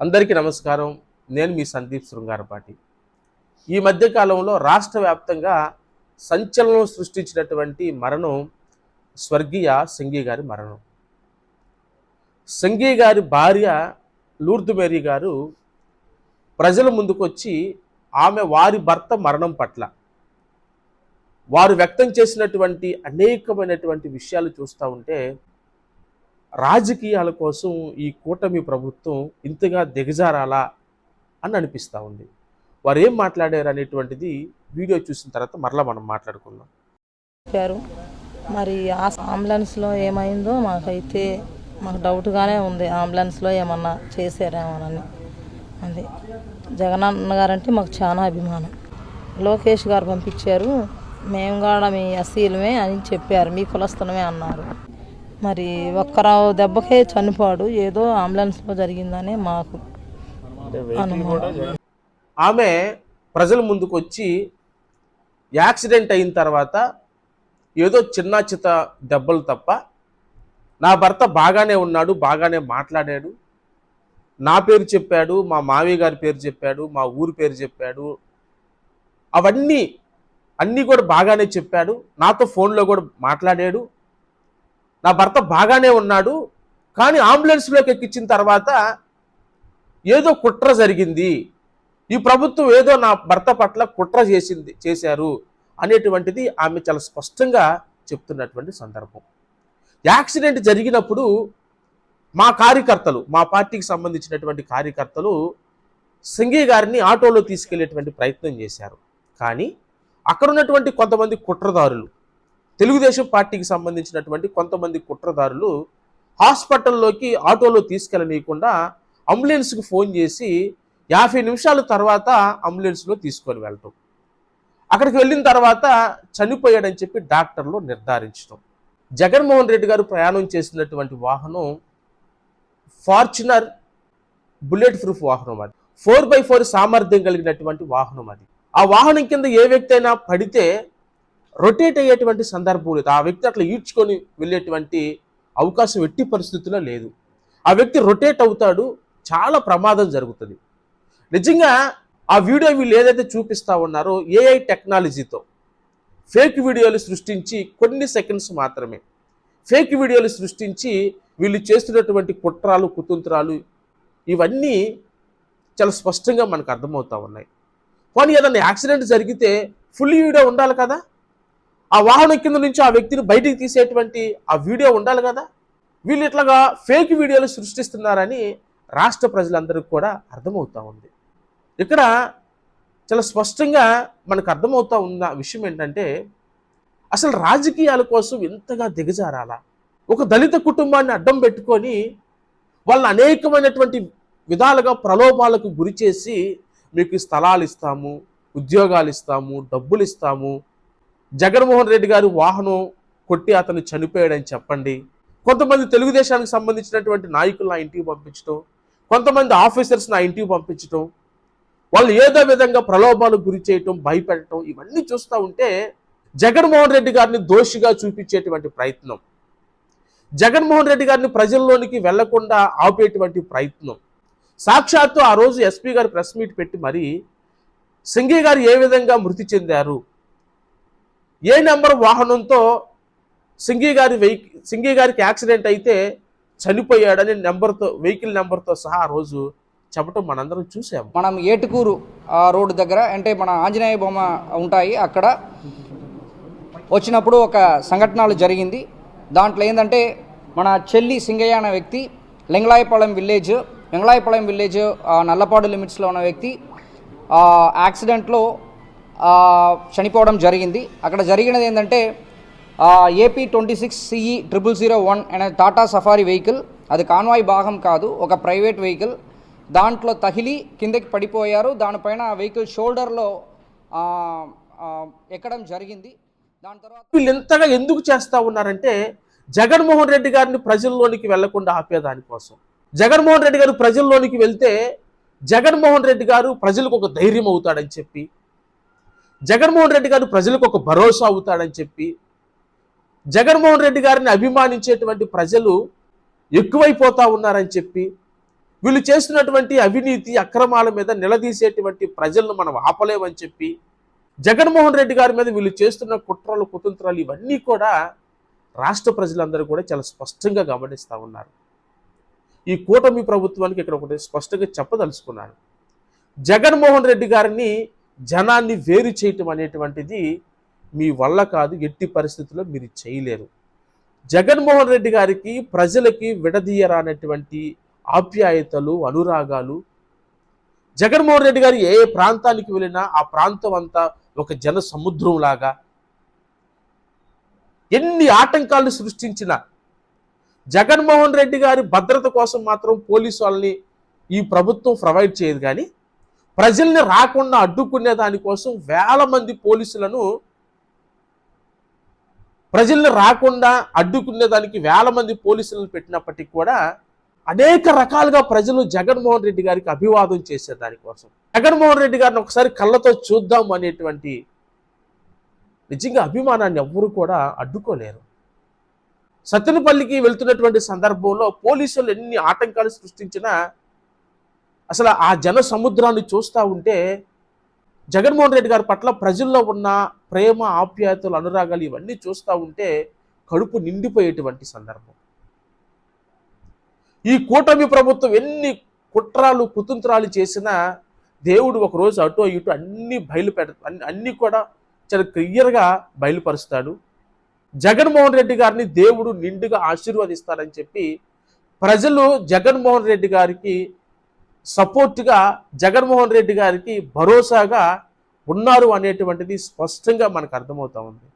అందరికీ నమస్కారం. నేను మీ సందీప్ శృంగారపాటి. ఈ మధ్య కాలంలో రాష్ట్ర వ్యాప్తంగా సంచలనం సృష్టించినటువంటి మరణం స్వర్గీయ సంఘీ గారి మరణం. సంఘీ గారి భార్య లూర్దు మేరీ గారు ప్రజల ముందుకొచ్చి ఆమె వారి భర్త మరణం పట్ల వారు వ్యక్తం చేసినటువంటి అనేకమైనటువంటి విషయాలు చూస్తూ ఉంటే రాజకీయాల కోసం ఈ కూటమి ప్రభుత్వం ఇంతగా దిగజారాలా అని అనిపిస్తూ ఉంది. వారు ఏం మాట్లాడారు అనేటువంటిది వీడియో చూసిన తర్వాత మరలా మనం మాట్లాడుకుందాం. చెప్పారు. మరి ఆ అంబులెన్స్లో ఏమైందో మాకైతే మాకు డౌట్గానే ఉంది. అంబులెన్స్లో ఏమన్నా చేశారేమోనని అది జగనన్న గారంటే మాకు చాలా అభిమానం. లోకేష్ గారు పంపించారు. మేము కూడా మీ అసీలమే అని చెప్పారు. మీ కులస్థలమే అన్నారు. మరి ఒక్కరావు దెబ్బకే చనిపోడు. ఏదో అంబులెన్స్లో జరిగిందనే మాకు అనుమానం. ఆమె ప్రజల ముందుకు వచ్చి యాక్సిడెంట్ అయిన తర్వాత ఏదో చిన్న చిత దెబ్బలు తప్ప నా భర్త బాగానే ఉన్నాడు బాగానే మాట్లాడాడు. నా పేరు చెప్పాడు మా మావయ్య గారి పేరు చెప్పాడు మా ఊరి పేరు చెప్పాడు. అవన్నీ అన్నీ కూడా బాగానే చెప్పాడు. నాతో ఫోన్లో కూడా మాట్లాడాడు. నా భర్త బాగానే ఉన్నాడు కానీ అంబులెన్స్లోకి ఎక్కించిన తర్వాత ఏదో కుట్ర జరిగింది. ఈ ప్రభుత్వం ఏదో నా భర్త పట్ల కుట్ర చేసింది చేశారు అనేటువంటిది ఆమె చాలా స్పష్టంగా చెప్తున్నటువంటి సందర్భం. యాక్సిడెంట్ జరిగినప్పుడు మా కార్యకర్తలు మా పార్టీకి సంబంధించినటువంటి కార్యకర్తలు సింగి గారిని ఆటోలో తీసుకెళ్ళేటువంటి ప్రయత్నం చేశారు. కానీ అక్కడ ఉన్నటువంటి కొంతమంది కుట్రదారులు తెలుగుదేశం పార్టీకి సంబంధించినటువంటి కొంతమంది కుట్రదారులు హాస్పిటల్లోకి ఆటోలో తీసుకెళ్ళనీయకుండా అంబులెన్స్కి ఫోన్ చేసి యాభై నిమిషాల తర్వాత అంబులెన్స్లో తీసుకొని వెళ్ళటం. అక్కడికి వెళ్ళిన తర్వాత చనిపోయాడని చెప్పి డాక్టర్లు నిర్ధారించడం జగన్మోహన్ రెడ్డి గారు ప్రయాణం చేసినటువంటి వాహనం ఫార్చునర్ బుల్లెట్ ప్రూఫ్ వాహనం అది. ఫోర్ బై ఫోర్ సామర్థ్యం కలిగినటువంటి వాహనం అది. ఆ వాహనం కింద ఏ వ్యక్తి అయినా పడితే రొటేట్ అయ్యేటువంటి సందర్భం లేదు. ఆ వ్యక్తి అట్లా ఈడ్చుకొని వెళ్ళేటువంటి అవకాశం ఎట్టి పరిస్థితుల్లో లేదు. ఆ వ్యక్తి రొటేట్ అవుతాడు చాలా ప్రమాదం జరుగుతుంది. నిజంగా ఆ వీడియో వీళ్ళు ఏదైతే చూపిస్తా ఉన్నారో ఏఐ టెక్నాలజీతో ఫేక్ వీడియోలు సృష్టించి కొన్ని సెకండ్స్ మాత్రమే. ఫేక్ వీడియోలు సృష్టించి వీళ్ళు చేస్తున్నటువంటి కుట్రాలు కుతంత్రాలు ఇవన్నీ చాలా స్పష్టంగా మనకు అర్థమవుతా ఉన్నాయి. కానీ ఏదైనా యాక్సిడెంట్ జరిగితే ఫుల్ వీడియో ఉండాలి కదా? ఆ వాహనం కింద నుంచి ఆ వ్యక్తిని బయటికి తీసేటువంటి ఆ వీడియో ఉండాలి కదా? వీళ్ళు ఇట్లాగా ఫేక్ వీడియోలు సృష్టిస్తున్నారని రాష్ట్ర ప్రజలందరికీ కూడా అర్థమవుతూ ఉంది. ఇక్కడ చాలా స్పష్టంగా మనకు అర్థమవుతూ ఉన్న విషయం ఏంటంటే అసలు రాజకీయాల కోసం ఎంతగా దిగజారాలా? ఒక దళిత కుటుంబాన్ని అడ్డం పెట్టుకొని వాళ్ళని అనేకమైనటువంటి విధాలుగా ప్రలోభాలకు గురి చేసి మీకు స్థలాలు ఇస్తాము ఉద్యోగాలు ఇస్తాము డబ్బులు ఇస్తాము జగన్మోహన్ రెడ్డి గారి వాహనం కొట్టి అతను చనిపోయాడని చెప్పండి. కొంతమంది తెలుగుదేశానికి సంబంధించినటువంటి నాయకులు నా ఇంటికి పంపించడం కొంతమంది ఆఫీసర్స్ నా ఇంటికి పంపించడం వాళ్ళు ఏదో విధంగా ప్రలోభాలకు గురి చేయటం భయపెట్టడం ఇవన్నీ చూస్తూ ఉంటే జగన్మోహన్ రెడ్డి గారిని దోషిగా చూపించేటువంటి ప్రయత్నం. జగన్మోహన్ రెడ్డి గారిని ప్రజల్లోనికి వెళ్ళకుండా ఆపేటువంటి ప్రయత్నం. సాక్షాత్తు ఆ రోజు ఎస్పీ గారు ప్రెస్ మీట్ పెట్టి మరి సింగి గారు ఏ విధంగా మృతి చెందారు? ఏ నెంబర్ వాహనంతో సింగి గారి వెహికల్ సింగి గారికి యాక్సిడెంట్ అయితే చనిపోయాడని నెంబర్తో వెహికల్ నెంబర్తో సహా ఆ రోజు చెప్పటం మనందరం చూసాం మనం ఏటుకూరు ఆ రోడ్డు దగ్గర అంటే మన ఆంజనేయ బొమ్మ ఉంటాయి అక్కడ వచ్చినప్పుడు ఒక సంఘటనలు జరిగింది. దాంట్లో ఏంటంటే మన చెల్లి సింగయ్య అనే వ్యక్తి లింగలాయపాలెం విలేజ్ లింగలాయపాలెం విలేజ్ నల్లపాడు లిమిట్స్లో ఉన్న వ్యక్తి యాక్సిడెంట్లో చనిపోవడం జరిగింది. అక్కడ జరిగినది ఏంటంటే AP twenty six CE triple zero one అనే టాటా సఫారీ వెహికల్. అది కాన్వాయ్ భాగం కాదు ఒక ప్రైవేట్ వెహికల్. దాంట్లో తగిలి కిందకి పడిపోయారు. దానిపైన ఆ వెహికల్ షోల్డర్లో ఎక్కడం జరిగింది. దాని తర్వాత వీళ్ళు ఎంతగా ఎందుకు చేస్తా ఉన్నారంటే జగన్మోహన్ రెడ్డి గారిని ప్రజల్లోనికి వెళ్ళకుండా ఆపేదాని కోసం. జగన్మోహన్ రెడ్డి గారు ప్రజల్లోనికి వెళ్తే జగన్మోహన్ రెడ్డి గారు ప్రజలకు ఒక ధైర్యం అవుతాడని చెప్పి జగన్మోహన్ రెడ్డి గారు ప్రజలకు ఒక భరోసా అవుతాడని చెప్పి జగన్మోహన్ రెడ్డి గారిని అభిమానించేటువంటి ప్రజలు ఎక్కువైపోతా ఉన్నారని చెప్పి వీళ్ళు చేస్తున్నటువంటి అవినీతి అక్రమాల మీద నిలదీసేటువంటి ప్రజలను మనం ఆపలేమని చెప్పి జగన్మోహన్ రెడ్డి గారి మీద వీళ్ళు చేస్తున్న కుట్రలు కుతంత్రాలు ఇవన్నీ కూడా రాష్ట్ర ప్రజలందరూ కూడా చాలా స్పష్టంగా గమనిస్తూ ఉన్నారు. ఈ కూటమి ప్రభుత్వానికి ఇక్కడ ఒకటి స్పష్టంగా చెప్పదలుచుకున్నాను జగన్మోహన్ రెడ్డి గారిని జనాన్ని వేరు చేయటం అనేటువంటిది మీ వల్ల కాదు ఎట్టి పరిస్థితుల్లో మీరు చేయలేరు. జగన్మోహన్ రెడ్డి గారికి ప్రజలకి విడదీయరానటువంటి ఆప్యాయతలు అనురాగాలు జగన్మోహన్ రెడ్డి గారు ఏ ప్రాంతానికి వెళ్ళినా ఆ ప్రాంతం అంతా ఒక జన సముద్రం లాగా ఎన్ని ఆటంకాలు సృష్టించిన జగన్మోహన్ రెడ్డి గారి భద్రత కోసం మాత్రం పోలీసు వాళ్ళని ఈ ప్రభుత్వం ప్రొవైడ్ చేయదు కానీ ప్రజల్ని రాకుండా అడ్డుకునే దానికోసం వేల మంది పోలీసులను ప్రజల్ని రాకుండా అడ్డుకునే దానికి వేల మంది పోలీసులను పెట్టినప్పటికీ కూడా అనేక రకాలుగా ప్రజలు జగన్మోహన్ రెడ్డి గారికి అభివాదం చేసే దానికోసం జగన్మోహన్ రెడ్డి గారిని ఒకసారి కళ్ళతో చూద్దాం అనేటువంటి నిజంగా అభిమానాన్ని ఎవ్వరూ కూడా అడ్డుకోలేరు. సత్తెనపల్లికి వెళ్తున్నటువంటి సందర్భంలో పోలీసులు ఎన్ని ఆటంకాలు సృష్టించినా అసలు ఆ జన సముద్రాన్ని చూస్తూ ఉంటే జగన్మోహన్ రెడ్డి గారి పట్ల ప్రజల్లో ఉన్న ప్రేమ ఆప్యాయతలు అనురాగాలు ఇవన్నీ చూస్తూ ఉంటే కడుపు నిండిపోయేటువంటి సందర్భం. ఈ కూటమి ప్రభుత్వం ఎన్ని కుట్రాలు కుతంత్రాలు చేసినా దేవుడు ఒకరోజు అటు ఇటు అన్ని బయలుపెడ అన్నీ అన్ని- కూడా చాలా క్లియర్గా బయలుపరుస్తాడు. జగన్మోహన్ రెడ్డి గారిని దేవుడు నిండుగా ఆశీర్వదిస్తాడని చెప్పి ప్రజలు జగన్మోహన్ రెడ్డి గారికి సపోర్ట్గా జగన్మోహన్ రెడ్డి గారికి భరోసాగా ఉన్నారు అనేటువంటిది స్పష్టంగా మనకు అర్థమవుతా ఉంది.